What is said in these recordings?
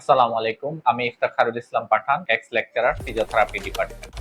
আসসালামু আলাইকুম। আমি Iftakharul Islam Pathan ex lecturer physiotherapy department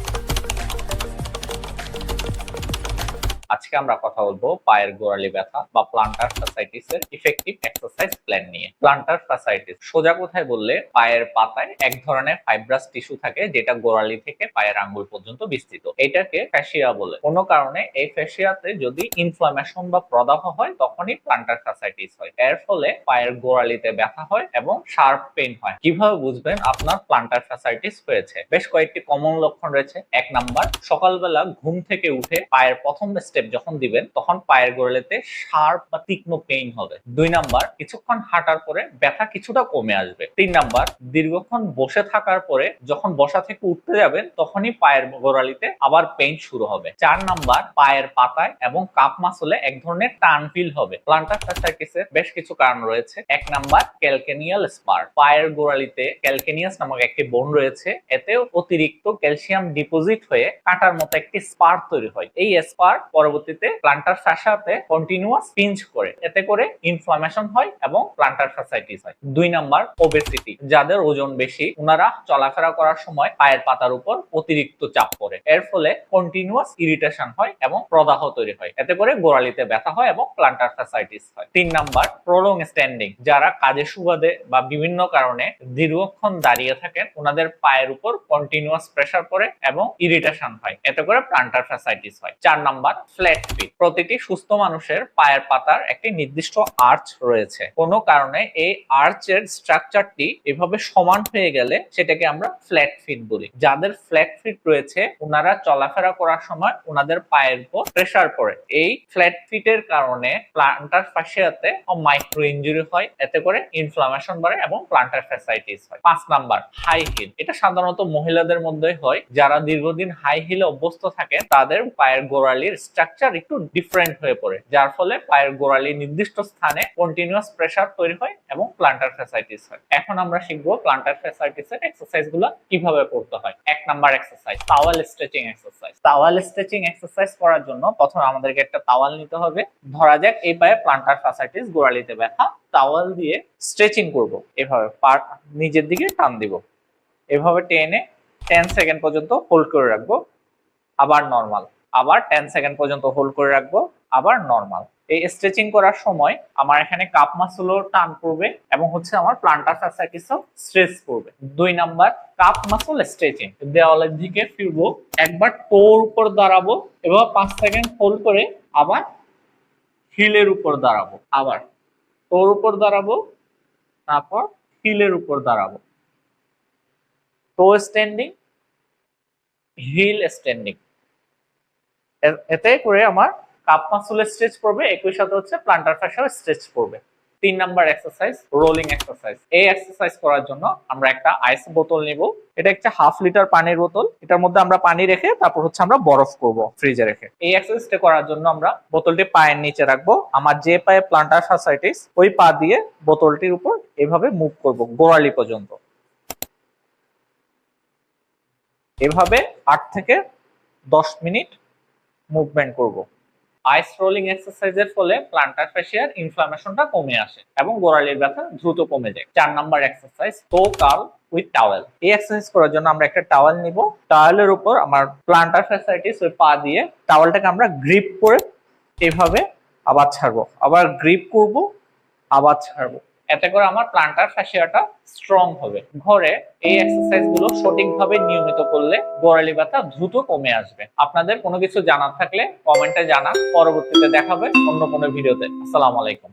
আজকে আমরা কথা বলব পায়ের গোড়ালি ব্যথা বা প্লান্টার সোসাইটিস এর ইফেক্টিভ এক্সারসাইজ প্ল্যান নিয়ে। প্লান্টার ফ্যাসাইটিস সোজা কোথায় বললে? পায়ের পাতায় এক ধরনের ফাইব্রাস টিস্যু থাকে, যেটা গোড়ালি থেকে পায়ের আঙ্গুল পর্যন্ত বিস্তৃত। এটাকে ফ্যাসিয়া বলে। কোনো কারণে এই ফ্যাসিয়াতে যদি ইনফ্লামেশন বা প্রদাহ হয়, তখনই প্লান্টার ফ্যাসাইটিস হয়। এর ফলে পায়ের গোড়ালিতে ব্যথা হয় এবং শার্প পেইন হয়। কীভাবে বুঝবেন? আপনার প্লান্টার ফ্যাসাইটিস হয়েছে। বেশ কয়েকটি কমন লক্ষণ রয়েছে। এক নাম্বার, সকালবেলা ঘুম থেকে উঠে পায়ের প্রথম স্টেপ যখন দিবেন, তখন পায়ের গোড়ালিতে শার্প বা তীক্ষ্ণ পেইন হবে। দুই নাম্বার, কিছুক্ষণ হাঁটার পরে ব্যথা কিছুটা কমে আসবে। তিন নাম্বার, দীর্ঘক্ষণ বসে থাকার পরে যখন বসা থেকে উঠতে যাবেন, তখনই পায়ের গোড়ালিতে আবার পেইন শুরু হবে। চার নাম্বার, পায়ের পাতায় এবং কাপ মাসলে এক ধরনের টান ফিল হবে। প্লান্টার ফ্যাসাইটিসের বেশ কিছু কারণ রয়েছে। এক নাম্বার ক্যালকেনিয়াল স্পার পায়ের গোড়ালিতে ক্যালকেনিয়াস নামক একটি বোন রয়েছে। এতে অতিরিক্ত ক্যালসিয়াম ডিপোজিট হয়ে কাঁটার মতো একটি স্পার তৈরি হয়। এই স্পার পরবর্তীতে প্লান্টার ফ্যাসাতে কন্টিনিউয়াস পিঞ্চ করে। এতে করে ইনফ্লামেশন হয় এবং প্লান্টার ফ্যাসাইটিস হয়। দুই নাম্বার ওবেসিটি যাদের ওজন বেশি ওনারা চলাফেরা করার সময় পায়ের পাতার উপর অতিরিক্ত চাপ পড়ে। এর ফলে কন্টিনিউয়াস ইরিটেশন হয় এবং প্রদাহ তৈরি হয়। এতে করে গোড়ালিতে ব্যথা হয় এবং প্লান্টার ফ্যাসাইটিস হয়। তিন নাম্বার প্রলং স্ট্যান্ডিং যারা কাজের সুবাদে বা বিভিন্ন কারণে দীর্ঘক্ষণ দাঁড়িয়ে থাকেন ওনাদের পায়ের উপর কন্টিনিউয়াস প্রেসার পড়ে এবং ইরিটেশন হয়। এতে করে প্লান্টার ফ্যাসাইটিস হয়। চার নাম্বার ফ্ল্যাট ফিট প্রতিটি সুস্থ মানুষের পায়ের পাতার একটি নির্দিষ্ট আর্চ রয়েছে। কোনো কারণে এই আর্চের স্ট্রাকচারটি এভাবে সমান হয়ে গেলে সেটাকে আমরা ফ্ল্যাট ফিট বলি। যাদের ফ্ল্যাট ফিট রয়েছে ওনারা চলাফেরা করার সময় ওনাদের পায়ের উপর প্রেসার পড়ে। এই ফ্ল্যাট ফিটের কারণে প্লান্টার ফ্যাসিয়াতে মাইক্রো ইনজুরি হয়, এতে করে ইনফ্লামেশন বাড়ে এবং প্লান্টার ফ্যাসাইটিস হয়। পাঁচ নাম্বার হাই হিল এটা সাধারণত মহিলাদের মধ্যে হয়। যারা দীর্ঘদিন হাই হিলে অভ্যস্ত থাকে, তাদের পায়ের গোড়ালির স্ট্রাকচার একটু ডিফারেন্ট হয়ে পড়ে। যার ফলে পায়ের গোড়ালি নির্দিষ্ট স্থানে কন্টিনিউয়াস প্রেসার তৈরি হয় এবং প্লান্টার ফ্যাসাইটিস হয়। এখন আমরা শিখব প্লান্টার ফ্যাসাইটিস এর এক্সারসাইজগুলো কীভাবে করতে হয়। এক number exercise towel stretching exercise towel stretching exercise করার জন্য প্রথমে আমাদেরকে একটা টাওয়াল নিতে হবে। ধরা যাক এই পায়ে প্লান্টার ফ্যাসাইটিস গোড়ালিতে ব্যথা। টাওয়াল দিয়ে স্ট্রেচিং করব। এভাবে পা নিজের দিকে টান দিব। এভাবে টেনে টেন সেকেন্ড পর্যন্ত হোল্ড করে রাখব। আবার নর্মাল আবার টেন সেকেন্ড পর্যন্ত হোল্ড করে রাখব। আবার নর্মাল এই স্ট্রেচিং করার সময় আমার এখানে কাপ মাসলও টান পড়বে এবং হচ্ছে আমার প্লান্টার ফ্যাসাইটিসও স্ট্রেস করবে দুই নাম্বার কাপ মাসল স্ট্রেচিং দেওয়ালের দিকে ফিরবো, একবার টোর উপর দাঁড়াবো এবার পাঁচ সেকেন্ড হোল্ড করে আবার হিলের উপর দাঁড়াবো। আবার টোর উপর দাঁড়াবো, তারপর হিলের উপর দাঁড়াবো। টো স্ট্যান্ডিং হিল স্ট্যান্ডিং এতে করে আমার কাপ মাসুলের স্ট্রেচ পড়বে, একই সাথে হচ্ছে প্লান্টার ফ্যাশার স্ট্রেচ পড়বে। তিন নাম্বার এক্সারসাইজ রোলিং এক্সারসাইজ এই এক্সারসাইজ করার জন্য আমরা একটা আইস বোতল নিব। এটা একটা হাফ লিটার পানির বোতল। এটার মধ্যে আমরা পানি রেখে তারপর হচ্ছে আমরা বরফ করব ফ্রিজে রেখে। এই এক্সারসাইজটা করার জন্য আমরা বোতলটি পায়ের নিচে রাখব। আমার যে পায়ে প্লান্টার ফ্যাসাইটিস ওই পা দিয়ে বোতলটির উপর এভাবে মুভ করব, গোড়ালি পর্যন্ত। এভাবে আট থেকে দশ মিনিট মুভমেন্ট করব। আইস রোলিং এক্সারসাইজের ফলে প্লান্টার ফেসিয়ার ইনফ্লামেশনটা কমে আসে এবং গোড়ালির ব্যথা দ্রুত কমে যায়। চার নাম্বার এক্সারসাইজ তো কাল উইথ টাওয়েল এই এক্সারসাইজ করার জন্য আমরা একটা টাওয়েল নিব। টাওয়েলের উপর আমার প্লান্টার ফ্যাসাইটিস ওই পা দিয়ে টাওয়েলটাকে আমরা গ্রিপ করে এভাবে আবার ছাড়বো। আবার গ্রিপ করব, আবার ছাড়বো। এতে করে আমার প্লান্টার ফ্যাসিয়াটা স্ট্রং হবে। ঘরে এই এক্সারসাইজগুলো সঠিকভাবে নিয়মিত করলে গোড়ালি ব্যথা দ্রুত কমে আসবে। আপনাদের কোনো কিছু জানার থাকলে কমেন্টে জানান। পরবর্তীতে দেখাবে অন্য কোনো ভিডিওতে আসসালামু আলাইকুম।